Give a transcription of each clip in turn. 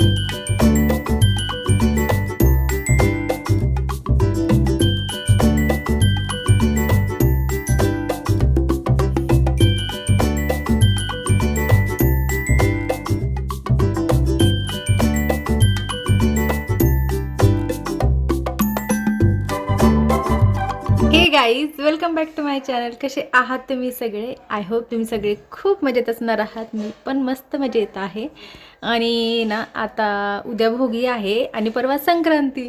Hey welcome back to my channel कसे आहात तुम्ही सगळे? आय होप तुम्ही सगळे खूप मजेत असणार आहात. मी पण मस्त मजेत आहे. आणि ना आता उद्या भोगी आहे आणि परवा संक्रांती.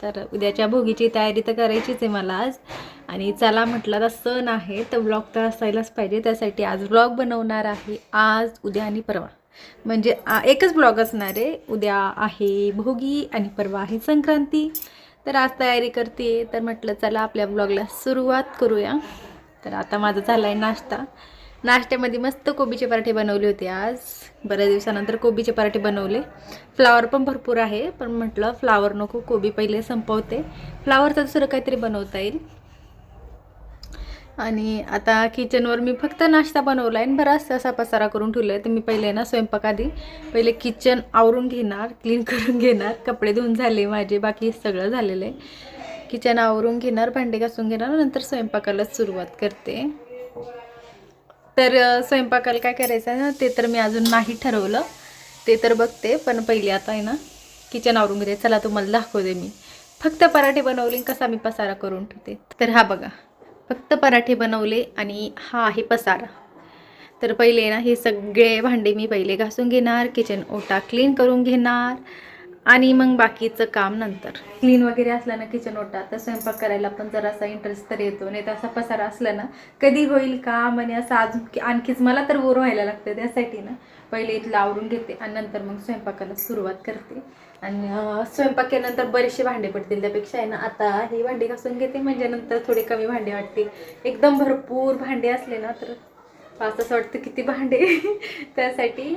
तर उद्याच्या भोगीची तयारी तर करायचीच आहे मला आज. आणि चला म्हटलं तर सण आहे तर ब्लॉग तर असायलाच पाहिजे. त्यासाठी आज ब्लॉग बनवणार आहे. आज उद्या आणि परवा. म्हणजे एकच ब्लॉग असणार आहे. उद्या आहे भोगी आणि परवा आहे संक्रांती. तर आज तयारी करते. तर म्हटलं चला आपल्या ब्लॉगला सुरुवात करूया. तर आता माझा झाला आहे नाश्ता. नाश्त्यामध्ये मस्त कोबीचे पराठे बनवले होते आज. बऱ्याच दिवसानंतर कोबीचे पराठे बनवले. फ्लावर पण भरपूर आहे पण म्हटलं फ्लावर नको कोबी पहिले संपवते. फ्लावरचं दुसरं काहीतरी बनवता येईल. आणि आता किचनवर मी फक्त नाश्ता बनवला आहे आणि बराचसा असा पसारा करून ठेवला आहे तर मी पहिले ना स्वयंपाकाआधी पहिले किचन आवरून घेणार क्लीन करून घेणार कपडे धुवून झाले माझे बाकी सगळं झालेलं आहे. किचन आवरून घेणार भांडे घासून घेणार नंतर स्वयंपाकालाच सुरुवात करते. तर स्वयंपाकाला काय करायचं आहे ना ते तर मी अजून नाही ठरवलं. ते तर बघते पण पहिले आता आहे ना किचन आवरून घेते. चला तुम्हाला दाखवते मी. फक्त पराठे बनवले कसा मी पसारा करून ठेवते. तर हा बघा. फक्त पराठे बनवले आणि हा आहे पसारा. तर पहिले ना हे सगळे भांडे मी पहिले घासून घेणार किचन ओटा क्लीन करून घेणार आणि मग बाकीचं काम नंतर. क्लीन वगैरे असलं ना किचन ओटा तर स्वयंपाक करायला पण जरासा इंटरेस्ट तर येतो. नाही तर असा पसारा असला ना कधी होईल का म्हणे असं अजून आणखीच मला तर बोर व्हायला लागतं त्यासाठी ना. पहिले इथलं आवरून घेते आणि नंतर मग स्वयंपाकाला सुरुवात करते. आणि स्वयंपाक केल्यानंतर बरेचसे भांडे पडतील त्यापेक्षा आहे ना आता ही भांडी घासून घेते म्हणजे नंतर थोडे कमी भांडे वाटतील एकदम भरपूर भांडे असले ना तर पाच असं वाटतं किती भांडे त्यासाठी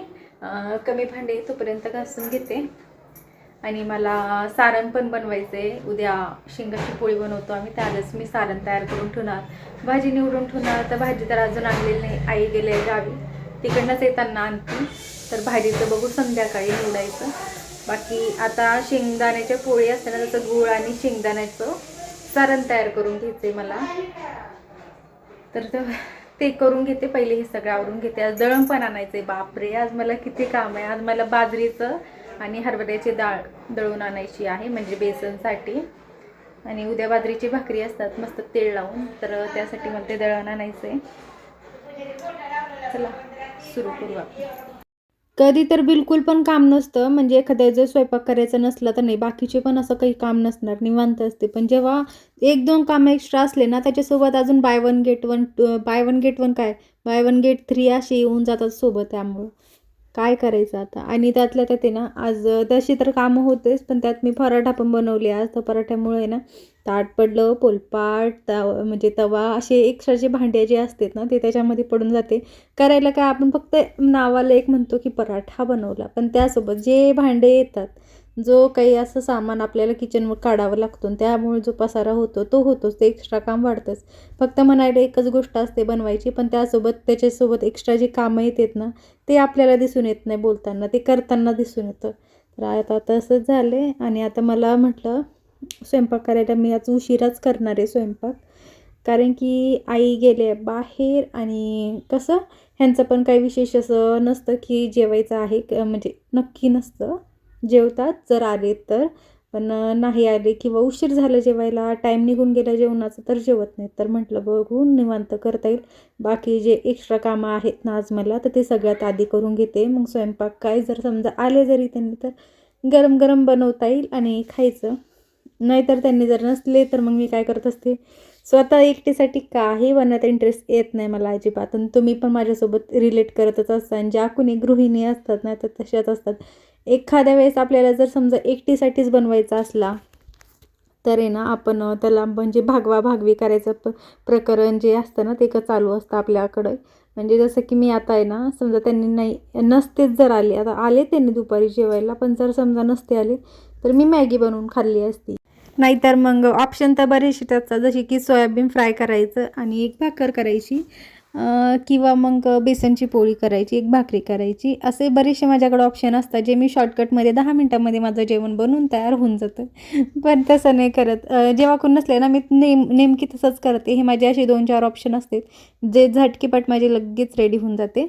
कमी भांडे तोपर्यंत घासून घेते. आणि मला सारण पण बनवायचं आहे उद्या शेंगाची पोळी बनवतो आम्ही त्यावेळेस मी सारण तयार करून ठेवणार. भाजी निवडून ठेवणार तर भाजी तर अजून आणलेली नाही. आई गेले गावी. तिकडनंच येताना आणते तर भाजीचं बघू संध्याकाळी निवडायचं. बाकी आता शेंगदाण्याच्या पोळी असते ना त्याचं गूळ आणि शेंगदाण्याचं सारण तयार करून घ्यायचं आहे मला. तर ते- ते करून घेते. पहिले हे सगळं आवरून घेते. आज दळण पण आणायचं आहे बापरे आज मला किती काम आहे. आज मला बाजरीचं आणि हरभऱ्याची डाळ दळून आणायची आहे म्हणजे बेसनसाठी. आणि उद्या बाजरीची भाकरी असतात मस्त तेल लावून. तर त्यासाठी मला ते दळण आणायचं आहे चला. सुरू करू आपण. कधी तर बिलकुल पण काम नसतं म्हणजे एखाद्या जर स्वयंपाक करायचा नसला तर नाही बाकीचे पण असं काही काम नसणार निवांत असते. पण जेव्हा एक दोन कामं एक्स्ट्रा असले ना त्याच्यासोबत अजून buy one get one buy one get one काय? बाय वन गेट थ्री असे येऊन जातात सोबत त्यामुळं. काय करायचं आता? आणि त्यातल्या त्यात आहे ना आज तशी तर कामं होतेच पण त्यात मी पराठा पण बनवले आज. तर पराठ्यामुळे ना ताट पडलं पोलपाट तव म्हणजे तवा असे एक्स्ट्राचे भांडे जे असतात ना ते त्याच्यामध्ये पडून जाते. करायला काय आपण फक्त नावाला एक म्हणतो की पराठा बनवला. पण त्यासोबत जे भांडे येतात जो काही असं सामान आपल्याला किचनवर काढावं लागतो आणि त्यामुळे जो पसारा होतो तो होतोच. ते एक्स्ट्रा काम वाढतंच. फक्त म्हणायला एकच गोष्ट असते बनवायची पण त्यासोबत त्याच्यासोबत एक्स्ट्रा जी कामं येतात ना ते आपल्याला दिसून येत नाही बोलताना. ते करताना दिसून येतं. तर आता तसंच झालं आहे आणि आता मला म्हटलं स्वयंपाक करायला मी आज उशिराच करणार आहे स्वयंपाक. कारण की आई गेले बाहेर आणि कसं ह्यांचं पण काही विशेष असं नसतं की जेवायचं आहे म्हणजे नक्की नसतं. जेवतात जर आले तर. पण नाही आले किंवा उशीर झालं जेवायला टाईम निघून गेला जेवणाचं तर जेवत नाही तर म्हटलं बघून निवांत करता येईल. बाकी जे एक्स्ट्रा कामं आहेत ना आज मला तर ते सगळ्यात आधी करून घेते. मग स्वयंपाक काय जर समजा आले जरी त्यांनी तर गरम गरम बनवता येईल आणि खायचं. नाहीतर त्यांनी जर नसले तर मग मी काय करत असते? स्वतः एकटीसाठी काही बनवता इंटरेस्ट येत नाही मला अजिबात. आणि तुम्ही पण माझ्यासोबत रिलेट करतच असता. आणि ज्या कुणी गृहिणी असतात ना तर तशाच असतात. एखाद्या वेळेस आपल्याला जर समजा एकटीसाठीच बनवायचा असला तर आहे ना आपण त्याला म्हणजे भागवा भागवी करायचं प प्रकरण जे असतं ना ते का चालू असतं आपल्याकडं. म्हणजे जसं की मी आता आहे ना समजा त्यांनी नाही नसतेच जर आले. आता आले त्यांनी दुपारी जेवायला पण जर समजा नसते आले तर मी मॅगी बनवून खाल्ली असती. नाहीतर मग ऑप्शन तर बरेचसे असतात. जसे की सोयाबीन फ्राय करायचं आणि एक भाकर करायची किंवा मग बेसनची पोळी करायची एक भाकरी करायची. असे बरेचसे माझ्याकडे ऑप्शन असतात जे मी शॉर्टकटमध्ये दहा मिनटामध्ये माझं जेवण बनवून तयार होऊन जातं. पण तसं नाही करत. जेव्हा कोण नसले ना मी नेम नेमकी तसंच करते. हे माझे असे दोन चार ऑप्शन असतात जे झटकीपट माझे लगेच रेडी होऊन जाते.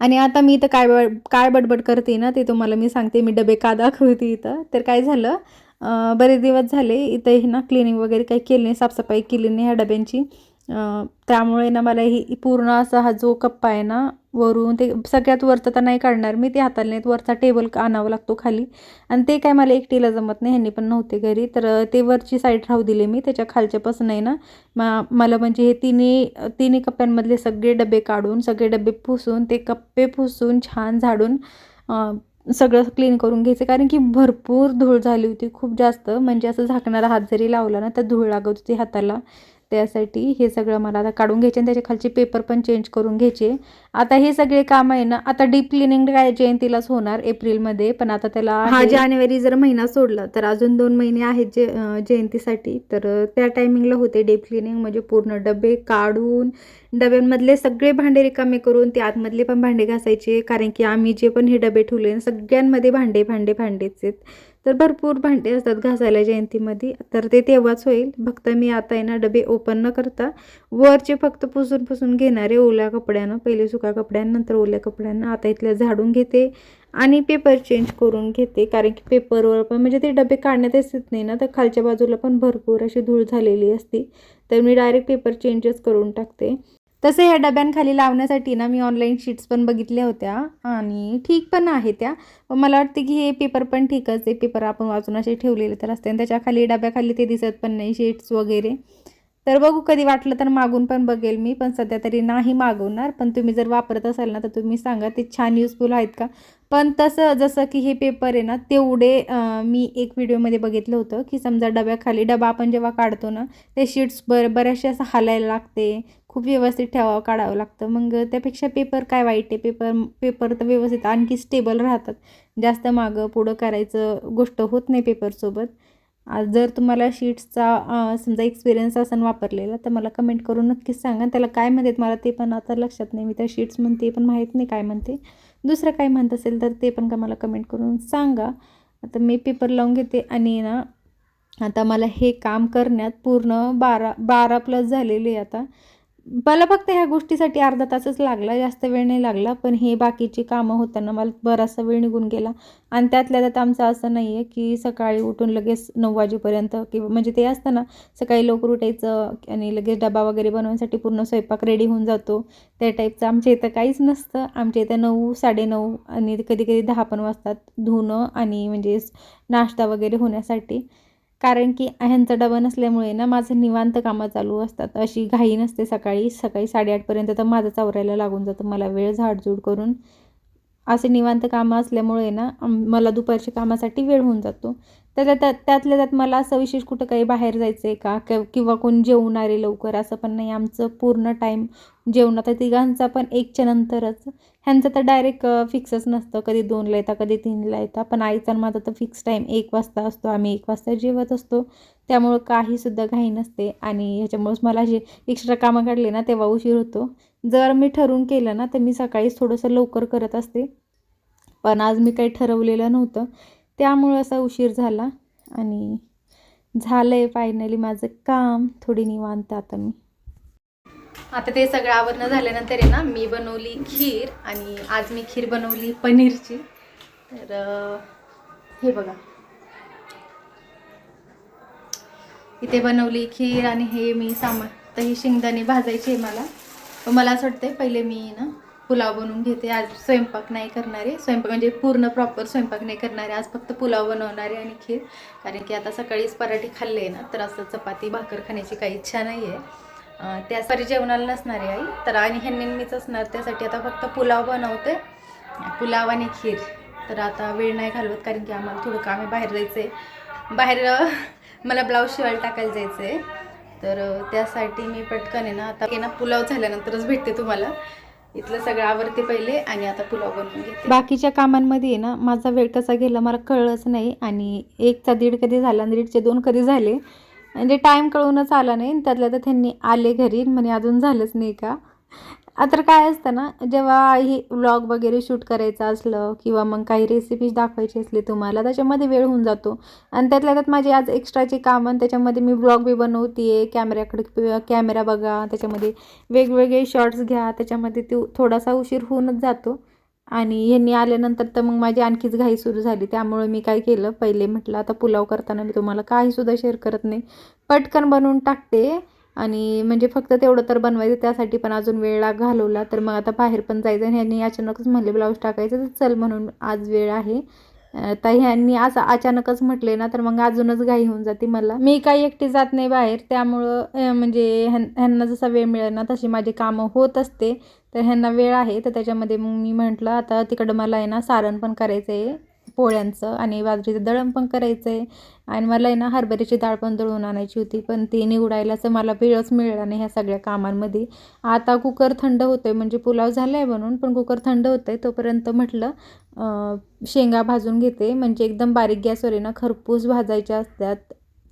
आणि आता मी इथं काय काय बडबड करते ना ते तुम्हाला मी सांगते. मी डबे का दाखवते इथं? तर काय झालं? बरेच दिवस झाले इथं हे ना क्लिनिंग वगैरे काही केली नाही साफसफाई केली नाही ह्या डब्यांची त्यामुळे ना मला ही पूर्ण असा हा जो कप्पा आहे ना वरून ते सगळ्यात वरचं तर नाही काढणार मी ते हाताला नाहीत वरचा टेबल आणावा लागतो खाली. आणि ते काय मला एकटीला जमत नाही ह्यांनी पण नव्हते घरी. तर ते वरची साईड राहू दिले मी त्याच्या खालच्यापासून आहे ना मा मला म्हणजे हे तिन्ही तिन्ही कप्प्यांमधले सगळे डबे काढून सगळे डबे पुसून ते कप्पे पुसून छान झाडून सगळं क्लीन करून घ्यायचं. कारण की भरपूर धूळ झाली होती खूप जास्त. म्हणजे असं झाकणारा हात जरी लावला ना तर धूळ लागत होती हाताला. त्यासाठी हे सगळं मला आता काढून घ्यायचे आणि त्याच्या खालचे पेपर पण चेंज करून घ्यायचे. आता हे सगळे काम आहे ना आता डीप क्लिनिंग काय जयंतीलाच होणार एप्रिलमध्ये पण आता त्याला हा जानेवारी जर महिना सोडला तर अजून दोन महिने आहेत जे जयंतीसाठी. तर त्या टायमिंगला होते डीप क्लिनिंग म्हणजे पूर्ण डबे काढून डब्यांमधले सगळे भांडे रिकामे करून ते आतमधले पण भांडे घासायचे कारण की आम्ही जे पण हे डबे ठेवले सगळ्यांमध्ये भांडे भांडे भांडेच आहेत. तर भरपूर भांडे असतात घासायला जयंतीमध्ये. तर ते तेव्हाच होईल. फक्त मी आता आहे ना डबे ओपन न करता वरचे फक्त पुसून पुसून घेणारे ओल्या कपड्यानं पहिले सुका कपड्यांनंतर ओल्या कपड्यांना आता इथल्या झाडून घेते आणि पेपर चेंज करून घेते. कारण की पेपरवर पण म्हणजे ते डबे काढण्यात येत नाही ना तर खालच्या बाजूला पण भरपूर अशी धूळ झालेली असते. तर मी डायरेक्ट पेपर चेंजच करून टाकते. तसे ह्या डब्यांखाली लावण्यासाठी ना मी ऑनलाईन शीट्स पण बघितल्या होत्या आणि ठीक पण आहे त्या. मला वाटते की हे पेपर पण ठीकच आहे. पेपर आपण वाचून असे ठेवलेले तर असते. आणि त्याच्याखाली डब्याखाली ते दिसत पण नाही शीट्स वगैरे. तर बघू कधी वाटलं तर मागून पण बघेल मी पण सध्या तरी नाही मागवणार. पण तुम्ही जर वापरत असाल ना तर तुम्ही सांगा ते छान युजफुल आहेत का? पण तसं जसं की हे पेपर आहे ना तेवढे मी एक व्हिडिओमध्ये बघितलं होतं की समजा डब्याखाली डबा आपण जेव्हा काढतो ना ते शीट्स बर बऱ्याचशा असं हालायला लागते. खूप व्यवस्थित ठेवावं काढावं लागतं. मग त्यापेक्षा पेपर काय वाईट आहे? पेपर पेपर तर व्यवस्थित आणखी स्टेबल राहतात. जास्त मागं पुढं करायचं गोष्ट होत नाही पेपरसोबत जर तुम्हाला शीट्सचा समजा एक्सपिरियन्स असेल वापरलेला तर मला कमेंट करून नक्कीच सांगा. त्याला काय म्हणतात मला ते पण आता लक्षात नाही. मी त्या शीट्स म्हणते पण माहीत नाही काय म्हणते. दुसरं काय म्हणत असेल तर ते पण का मला कमेंट करून सांगा. आता मी पेपर लावून घेते आणि ना आता मला हे काम करण्यात पूर्ण बारा बारा प्लस झालेले आहे आता. मला फक्त ह्या गोष्टीसाठी अर्धा तासच लागला जास्त वेळ नाही लागला पण हे बाकीची कामं होताना मला बराचसा वेळ निघून गेला. आणि त्यातल्या त्यात आमचं असं नाही आहे की सकाळी उठून लगेच नऊ वाजेपर्यंत किंवा म्हणजे ते असतं ना सकाळी लवकर उठायचं आणि लगेच डबा वगैरे बनवण्यासाठी पूर्ण स्वयंपाक रेडी होऊन जातो. त्या टाईपचं आमच्या इथं काहीच नसतं. आमच्या इथं नऊ साडेनऊ आणि कधी कधी दहा पण वाजतात. धुणं आणि म्हणजे नाश्ता वगैरे होण्यासाठी. कारण की ह्यांचा डबा नसल्यामुळे ना माझं निवांत कामं चालू असतात. अशी घाई नसते सकाळी. सकाळी साडेआठपर्यंत तर माझं आवरायला लागून जातं. मला वेळ झाडझूड करून. असे निवांत कामं असल्यामुळे ना मला दुपारच्या कामासाठी वेळ होऊन जातो. त्यातल्या त्यात त्यातल्या त्यात मला असं विशेष कुठं काही बाहेर जायचं आहे का? कि- किंवा कोण जेवणारे लवकर? असं पण नाही. आमचं पूर्ण टाईम जेवणाचा तिघांचा पण एकच्या नंतरच. ह्यांचं तर डायरेक्ट फिक्सच नसतं. कधी दोनला येता कधी तीनला येता. पण आईचा आणि माझा तर फिक्स टाईम एक वाजता असतो. आम्ही एक वाजता जेवत असतो. त्यामुळं काहीसुद्धा घाई नसते. आणि ह्याच्यामुळेच मला जे एक्स्ट्रा कामं काढले ना तेव्हा उशीर होतो. जर मी ठरवून केलं ना तर मी सकाळीच थोडंसं लवकर करत असते. पण आज मी काही ठरवलेलं नव्हतं. त्यामुळं असा उशीर झाला आणि झालं आहे फायनली माझं काम थोडी निवांत आता मी. आता ते सगळं आवरणं झाल्यानंतर आहे ना मी बनवली खीर आणि आज मी खीर बनवली पनीरची. तर हे बघा. इथे बनवली खीर आणि हे मी सामान तर ही शेंगदाणे भाजायची आहे मला. मला असं वाटतंय पहिले मी ना पुलाव बनवून घेते. आज स्वयंपाक नाही करणारे. स्वयंपाक म्हणजे पूर्ण प्रॉपर स्वयंपाक नाही करणारे. आज फक्त पुलाव बनवणारे आणि खीर. कारण की आता सकाळीच पराठे खाल्ले ना तर असं चपाती भाकर खाण्याची काही इच्छा नाही आहे त्यासाठी जेवणाला नसणार आहे आई. तर आणि हे नेहमीच असणार. त्यासाठी आता फक्त पुलाव बनवते. पुलाव आणि खीर. तर आता वेळ नाही घालवत कारण की आम्हाला थोडं काम आहे. बाहेर जायचं आहे बाहेर मला ब्लाऊज शिवायला टाकायला जायचं आहे तर त्यासाठी मी पटकन आहे ना आता ना पुलाव झाल्यानंतरच भेटते तुम्हाला. इथलं सगळं आवडते पहिले आणि आता पुलाव बनवून घेते. बाकीच्या कामांमध्ये आहे ना माझा वेळ कसा गेला मला कळलंच नाही आणि एकचा दीड कधी झाला आणि दीडचे दोन कधी झाले. म्हणजे टाईम कळूनच आला नाही त्यातल्या तर त्यांनी आले घरी म्हणे अजून झालंच नाही का? तर काय असतं ना जेव्हा ही व्लॉग वगैरे शूट करायचं असलं किंवा मग काही रेसिपीज दाखवायची असली तुम्हाला त्याच्यामध्ये वेळ होऊन जातो. आणि त्यातल्या त्यात माझी आज एक्स्ट्राची काम आणि त्याच्यामध्ये मी व्लॉग बी बनवते कॅमेऱ्याकडे कॅमेरा बघा त्याच्यामध्ये वेगवेगळे शॉर्ट्स घ्या त्याच्यामध्ये ते थोडासा उशीर होऊनच जातो. आणि ह्यांनी आल्यानंतर तर मग माझी आणखीच घाई सुरू झाली त्यामुळे मी काय केलं पहिले म्हटलं आता पुलाव करताना मी तुम्हाला काहीसुद्धा शेअर करत नाही. पटकन बनवून टाकते. आणि म्हणजे फक्त तेवढं तर बनवायचं त्यासाठी पण अजून वेळ लाग घालवला. तर मग आता बाहेर पण जायचं आणि ह्यांनी अचानकच म्हणले ब्लाऊज टाकायचं तर चल म्हणून आज वेळ आहे. तर ह्यांनी असं अचानकच म्हटले ना तर मग अजूनच घाई होऊन जाते मला. मी काही एकटी जात नाही बाहेर त्यामुळं म्हणजे ह्यां ह्यांना जसा वेळ मिळेल ना तशी माझी कामं होत असते. तर ह्यांना वेळ आहे तर त्याच्यामध्ये मग मी म्हटलं आता तिकडं मला आहे ना सारण पण करायचं आहे पोळ्यांचं आणि बाजरीचं दळण पण करायचं आहे आणि मला आहे ना हरभऱ्याची डाळ पण दळून आणायची होती पण ती निवडायलाच मला वेळच मिळाला नाही ह्या सगळ्या कामांमध्ये. आता कुकर थंड होतोय म्हणजे पुलाव झाला आहे बनवून पण कुकर थंड होतं आहे तोपर्यंत म्हटलं शेंगा भाजून घेते. म्हणजे एकदम बारीक गॅसवर आहे ना खरपूस भाजायच्या असतात.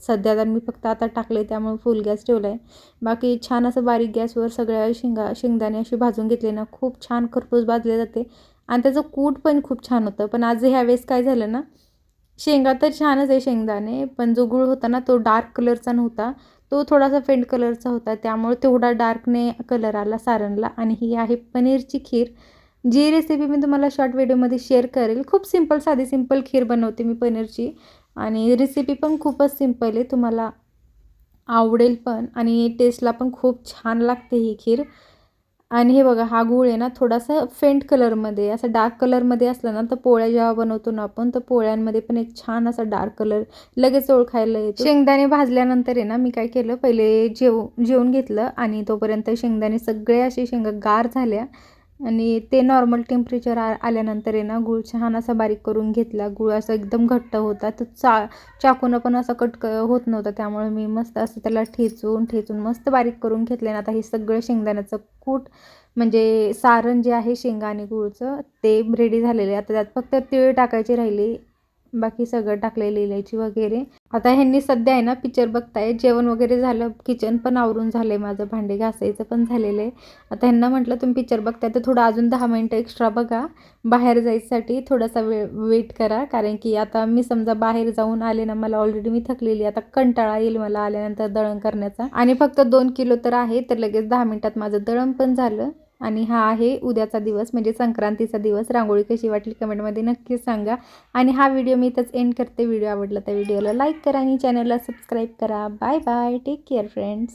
सध्या तर मी फक्त आता टाकले त्यामुळे फुल गॅस ठेवला आहे बाकी छान असं बारीक गॅसवर सगळ्या शेंगा शेंगदाणे अशी भाजून घेतले ना खूप छान खरपूस भाजले जाते. आणि त्याचं कूट पण खूप छान होतं. पण आज ह्यावेळेस काय झालं ना शेंगा तर छानच आहे शेंगदाणे पण जो गुळ होता ना तो डार्क कलरचा नव्हता. तो थोडासा फेंट कलरचा होता. त्यामुळे तेवढा डार्कने कलर आला सारणला आणि ही आहे पनीरची खीर. जी रेसिपी मी तुम्हाला शॉर्ट व्हिडिओमध्ये शेअर करेल खूप सिंपल साधी सिंपल खीर बनवते मी पनीरची. आणि रेसिपी पण खूपच सिंपल आहे. तुम्हाला आवडेल पण. आणि टेस्टला पण खूप छान लागते ही खीर. आणि हे बघा हा गूळ आहे ना थोडासा फेंट कलरमध्ये असं डार्क कलरमध्ये असला ना तर पोळ्या जेव्हा बनवतो ना आपण तर पोळ्यांमध्ये पण एक छान असा डार्क कलर लगेच ओळखायला येतो. शेंगदाणे भाजल्यानंतर आहे ना मी काय केलं पहिले जेव जेवून घेतलं आणि तोपर्यंत शेंगदाणे सगळे असे शेंगा गार झाल्या. आणि ते नॉर्मल टेम्परेचर आ आल्यानंतर आहे ना गूळ छान असा बारीक करून घेतला. गूळ असा एकदम घट्ट होता. तर चा चाकूनं पण असा कट क होत नव्हता. त्यामुळे मी मस्त असं त्याला ठेचून ठेचून मस्त बारीक करून घेतले ना आता हे सगळं शेंगदाण्याचं कूट म्हणजे सारण जे आहे शेंगा आणि गूळचं ते रेडी झालेले आहे. आता त्यात फक्त तिळ टाकायचे राहिले. बाकी सगळं टाकलेलं इलायची वगैरे. आता ह्यांनी सध्या आहे ना पिक्चर बघताय. जेवण वगैरे झालं किचन पण आवरून झालं आहे माझं. भांडे घासायचं पण झालेलं आहे. आता ह्यांना म्हटलं तुम्ही पिक्चर बघताय तर थोडं अजून दहा मिनटं एक्स्ट्रा बघा. बाहेर जायसाठी थोडासा वेळ वेट करा. कारण की आता मी समजा बाहेर जाऊन आले ना मला ऑलरेडी मी थकलेली आता कंटाळा येईल मला आल्यानंतर दळण करण्याचा. आणि फक्त दोन किलो तर आहे तर लगेच दहा मिनटात माझं दळण पण झालं. आणि हा आहे उद्याचा दिवस म्हणजे संक्रांतीचा दिवस. रांगोळी कशी वाटली कमेंटमध्ये नक्कीच सांगा. आणि हा व्हिडिओ मी इथंच एंड करते. व्हिडिओ आवडला तर व्हिडिओला लाईक करा आणि चॅनलला सबस्क्राईब करा. Bye bye take care friends